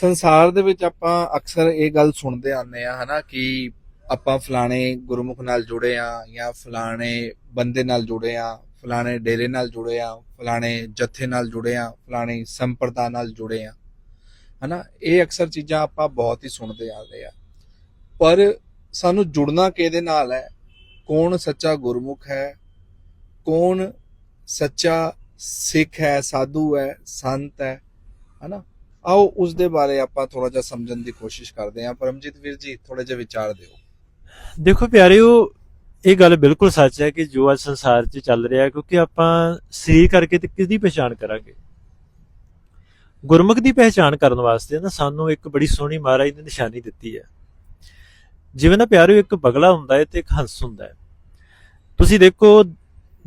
ਸੰਸਾਰ ਦੇ ਵਿੱਚ ਆਪਾਂ ਅਕਸਰ ਇਹ ਗੱਲ ਸੁਣਦੇ ਆਨੇ ਆ ਹਨਾ, ਕਿ ਆਪਾਂ ਫਲਾਣੇ ਗੁਰਮੁਖ ਨਾਲ ਜੁੜੇ ਆ ਜਾਂ ਫਲਾਣੇ ਬੰਦੇ ਨਾਲ ਜੁੜੇ ਆ ਫਲਾਣੇ ਡੇਰੇ ਨਾਲ ਜੁੜੇ ਆ ਫਲਾਣੇ ਜਥੇ ਨਾਲ ਜੁੜੇ ਆ ਫਲਾਣੇ ਸੰਪਰਦਾ ਨਾਲ ਜੁੜੇ ਆ ਹਨਾ, ਇਹ ਅਕਸਰ ਚੀਜ਼ਾਂ ਆਪਾਂ ਬਹੁਤ ਹੀ ਸੁਣਦੇ ਆਉਂਦੇ ਰਹੇ ਆ ਪਰ ਸਾਨੂੰ ਜੁੜਨਾ ਕਿਹਦੇ ਨਾਲ ਹੈ? ਕੌਣ ਸੱਚਾ ਗੁਰਮੁਖ ਹੈ? ਕੌਣ ਸੱਚਾ ਸਿੱਖ ਹੈ, ਸਾਧੂ ਹੈ, ਸੰਤ ਹੈ, ਹਨਾ? ਆਓ ਉਸ ਦੇ ਬਾਰੇ ਆਪਾਂ ਥੋੜਾ ਜਿਹਾ ਸਮਝਣ ਦੀ ਕੋਸ਼ਿਸ਼ ਕਰਦੇ ਹਾਂ। ਪਰਮਜੀਤ ਵੀਰ ਜੀ ਥੋੜੇ ਜਿਹਾ ਵਿਚਾਰ ਦਿਓ। ਦੇਖੋ ਪਿਆਰਿਓ, ਇਹ ਗੱਲ ਬਿਲਕੁਲ ਸੱਚ ਹੈ ਕਿ ਜੋ ਅੱਜ ਸੰਸਾਰ 'ਚ ਚੱਲ ਰਿਹਾ, ਕਿਉਂਕਿ ਆਪਾਂ ਸਰੀਰ ਕਰਕੇ ਤੇ ਕਿਸ ਦੀ ਪਛਾਣ ਕਰਾਂਗੇ? ਗੁਰਮੁਖ ਦੀ ਪਹਿਚਾਣ ਕਰਨ ਵਾਸਤੇ ਨਾ ਸਾਨੂੰ ਇੱਕ ਬੜੀ ਸੋਹਣੀ ਮਹਾਰਾਜ ਨੇ ਨਿਸ਼ਾਨੀ ਦਿੱਤੀ ਹੈ। ਜਿਵੇਂ ਨਾ ਪਿਆਰਿਓ, ਇੱਕ ਬਗਲਾ ਹੁੰਦਾ ਹੈ ਤੇ ਇੱਕ ਹੰਸ ਹੁੰਦਾ ਹੈ। ਤੁਸੀਂ ਦੇਖੋ,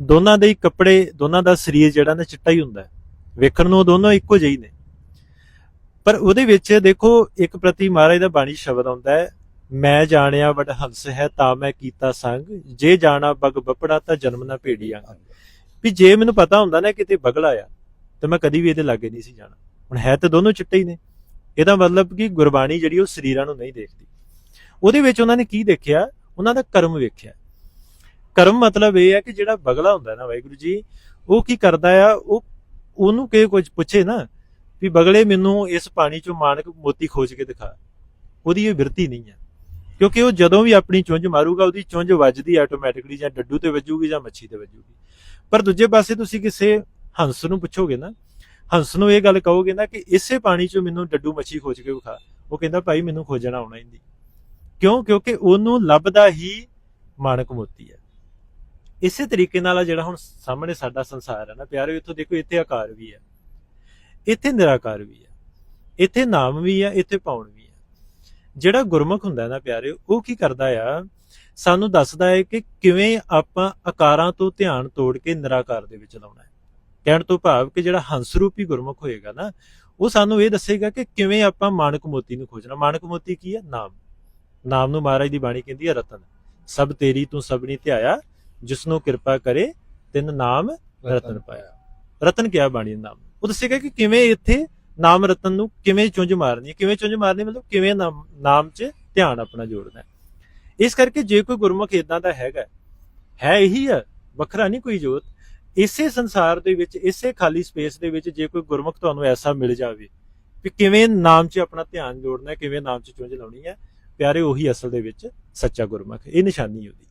ਦੋਨਾਂ ਦੇ ਹੀ ਕੱਪੜੇ, ਦੋਨਾਂ ਦਾ ਸਰੀਰ ਜਿਹੜਾ ਨਾ ਚਿੱਟਾ ਹੀ ਹੁੰਦਾ ਹੈ। ਵੇਖਣ ਨੂੰ ਉਹ ਦੋਨੋਂ ਇੱਕੋ ਜਿਹੇ ਨੇ। ਪਰ ਉਹਦੇ ਵਿੱਚ ਦੇਖੋ, ਇੱਕ ਪ੍ਰਤੀ ਮਹਾਰਾਜ ਦਾ ਬਾਣੀ ਸ਼ਬਦ ਆਉਂਦਾ ਹੈ, ਮੈਂ ਜਾਣਿਆ ਵਡ ਹੰਸ ਹੈ, ਤਾਂ ਮੈਂ ਕੀਤਾ ਸੰਗ, ਜੇ ਜਾਣਾ ਬਗ ਬੱਪੜਾ ਤਾਂ ਜਨਮ ਨਾ ਭੇੜੀਆਂ ਵੀ ਜੇ ਮੈਨੂੰ ਪਤਾ ਹੁੰਦਾ ਨਾ ਕਿਤੇ ਬਗਲਾ ਆ, ਤੇ ਮੈਂ ਕਦੀ ਵੀ ਇਹਦੇ ਲਾਗੇ ਨਹੀਂ ਸੀ ਜਾਣਾ। ਹੁਣ ਹੈ ਤਾਂ ਦੋਨੋਂ ਚਿੱਟੇ ਹੀ ਨੇ। ਇਹਦਾ ਮਤਲਬ ਕਿ ਗੁਰਬਾਣੀ ਜਿਹੜੀ ਉਹ ਸਰੀਰਾਂ ਨੂੰ ਨਹੀਂ ਦੇਖਦੀ। ਉਹਦੇ ਵਿੱਚ ਉਹਨਾਂ ਨੇ ਕੀ ਦੇਖਿਆ? ਉਹਨਾਂ ਦਾ ਕਰਮ ਵੇਖਿਆ। ਕਰਮ ਮਤਲਬ ਇਹ ਹੈ ਕਿ ਜਿਹੜਾ ਬਗਲਾ ਹੁੰਦਾ ਨਾ ਵਾਹਿਗੁਰੂ ਜੀ, ਉਹ ਕੀ ਕਰਦਾ ਆ? ਉਹ ਉਹਨੂੰ ਕਿ ਕੁਝ ਪੁੱਛੇ ਨਾ ਵੀ ਬਗਲੇ ਮੈਨੂੰ ਇਸ ਪਾਣੀ ਚੋਂ ਮਾਨਕ ਮੋਤੀ ਖੋਜ ਕੇ ਦਿਖਾ। ਉਹਦੀ ਇਹ ਬਿਰਤੀ ਨਹੀਂ ਹੈ। ਕਿਉਂਕਿ ਉਹ ਜਦੋਂ ਵੀ ਆਪਣੀ ਚੁੰਝ ਮਾਰੂਗਾ, ਉਹਦੀ ਚੁੰਝ ਵੱਜਦੀ ਆਟੋਮੈਟਿਕਲੀ ਜਾਂ ਡੱਡੂ ਤੇ ਵੱਜੂਗੀ ਜਾਂ ਮੱਛੀ ਤੇ ਵੱਜੂਗੀ। ਪਰ ਦੂਜੇ ਪਾਸੇ ਤੁਸੀਂ ਕਿਸੇ ਹੰਸ ਨੂੰ ਪੁੱਛੋਗੇ ਨਾ, ਹੰਸ ਨੂੰ ਇਹ ਗੱਲ ਕਹੋਗੇ ਨਾ ਕਿ ਇਸੇ ਪਾਣੀ ਚੋਂ ਮੈਨੂੰ ਡੱਡੂ ਮੱਛੀ ਖੋਜ ਕੇ ਵਿਖਾ। ਉਹ ਕਹਿੰਦਾ, ਭਾਈ, ਮੈਨੂੰ ਖੋਜਣਾ ਆਉਣਾ ਹੀ ਨਹੀਂ। ਕਿਉਂ? ਕਿਉਂਕਿ ਉਹਨੂੰ ਲੱਭਦਾ ਹੀ ਮਾਨਕ ਮੋਤੀ ਹੈ। ਇਸੇ ਤਰੀਕੇ ਨਾਲ ਜਿਹੜਾ ਹੁਣ ਸਾਹਮਣੇ ਸਾਡਾ ਸੰਸਾਰ ਹੈ ਨਾ, ਪਿਆਰਿਓ, ਇੱਥੋਂ ਦੇਖੋ, ਇੱਥੇ ਆਕਾਰ ਵੀ ਹੈ। ਇੱਥੇ ਨਿਰਾਕਾਰ ਵੀ ਆ ਇੱਥੇ ਨਾਮ ਵੀ ਆ ਇੱਥੇ ਪਾਉਣ ਵੀ ਆ ਜਿਹੜਾ ਗੁਰਮੁਖ ਹੁੰਦਾ ਨਾ ਪਿਆਰਿਓ ਉਹ ਕੀ ਕਰਦਾ ਆ? ਸਾਨੂੰ ਦੱਸਦਾ ਹੈ ਕਿ ਕਿਵੇਂ ਆਪਾਂ ਆਕਾਰਾਂ ਤੋਂ ਧਿਆਨ ਤੋੜ ਕੇ ਨਿਰਾਕਾਰ ਦੇ ਵਿੱਚ ਲਾਉਣਾ ਹੈ। ਕਹਿਣ ਤੋਂ ਭਾਵ ਕਿ ਜਿਹੜਾ ਹੰਸ ਰੂਪੀ ਗੁਰਮੁਖ ਹੋਏਗਾ ਨਾ, ਉਹ ਸਾਨੂੰ ਇਹ ਦੱਸੇਗਾ ਕਿ ਕਿਵੇਂ ਆਪਾਂ ਮਾਨਕ ਮੋਤੀ ਨੂੰ ਖੋਜਣਾ। ਮਾਨਕ ਮੋਤੀ ਕੀ ਹੈ? ਨਾਮ। ਨਾਮ ਨੂੰ ਮਹਾਰਾਜ ਦੀ ਬਾਣੀ ਕਹਿੰਦੀ ਹੈ ਰਤਨ। ਸਭ ਤੇਰੀ ਤੂੰ ਸਭਨੀ ਧਿਆਇਆ ਜਿਸ ਨੂੰ ਕਿਰਪਾ ਕਰੇ, ਤਿੰਨ ਨਾਮ ਰਤਨ ਪਾਇਆ। ਰਤਨ ਕਿਹਾ ਬਾਣੀ ਦਾ ਨਾਮ? ਉਹ ਦੱਸੇਗਾ ਕਿ ਕਿਵੇਂ ਇੱਥੇ ਨਾਮ ਰਤਨ ਨੂੰ ਕਿਵੇਂ ਚੁੰਝ ਮਾਰਨੀ ਹੈ, ਕਿਵੇਂ ਚੁੰਝ ਮਾਰਨੀ ਮਤਲਬ ਕਿਵੇਂ ਨਾਮ ਨਾਮ 'ਚ ਧਿਆਨ ਆਪਣਾ ਜੋੜਨਾ ਇਸ ਕਰਕੇ ਜੇ ਕੋਈ ਗੁਰਮੁਖ ਇਦਾਂ ਦਾ ਹੈਗਾ, ਹੈ ਇਹੀ ਆ, ਵੱਖਰਾ ਨਹੀਂ ਕੋਈ ਜੋਤ, ਇਸੇ ਸੰਸਾਰ ਦੇ ਵਿੱਚ, ਇਸੇ ਖਾਲੀ ਸਪੇਸ ਦੇ ਵਿੱਚ ਜੇ ਕੋਈ ਗੁਰਮੁਖ ਤੁਹਾਨੂੰ ਐਸਾ ਮਿਲ ਜਾਵੇ ਕਿ ਕਿਵੇਂ ਨਾਮ 'ਚ ਆਪਣਾ ਧਿਆਨ ਜੋੜਨਾ ਕਿਵੇਂ ਨਾਮ 'ਚ ਚੁੰਝ ਲਾਉਣੀ ਹੈ, ਪਿਆਰੇ, ਉਹੀ ਅਸਲ ਦੇ ਵਿੱਚ ਸੱਚਾ ਗੁਰਮੁਖ ਇਹ ਨਿਸ਼ਾਨੀ ਉਹਦੀ।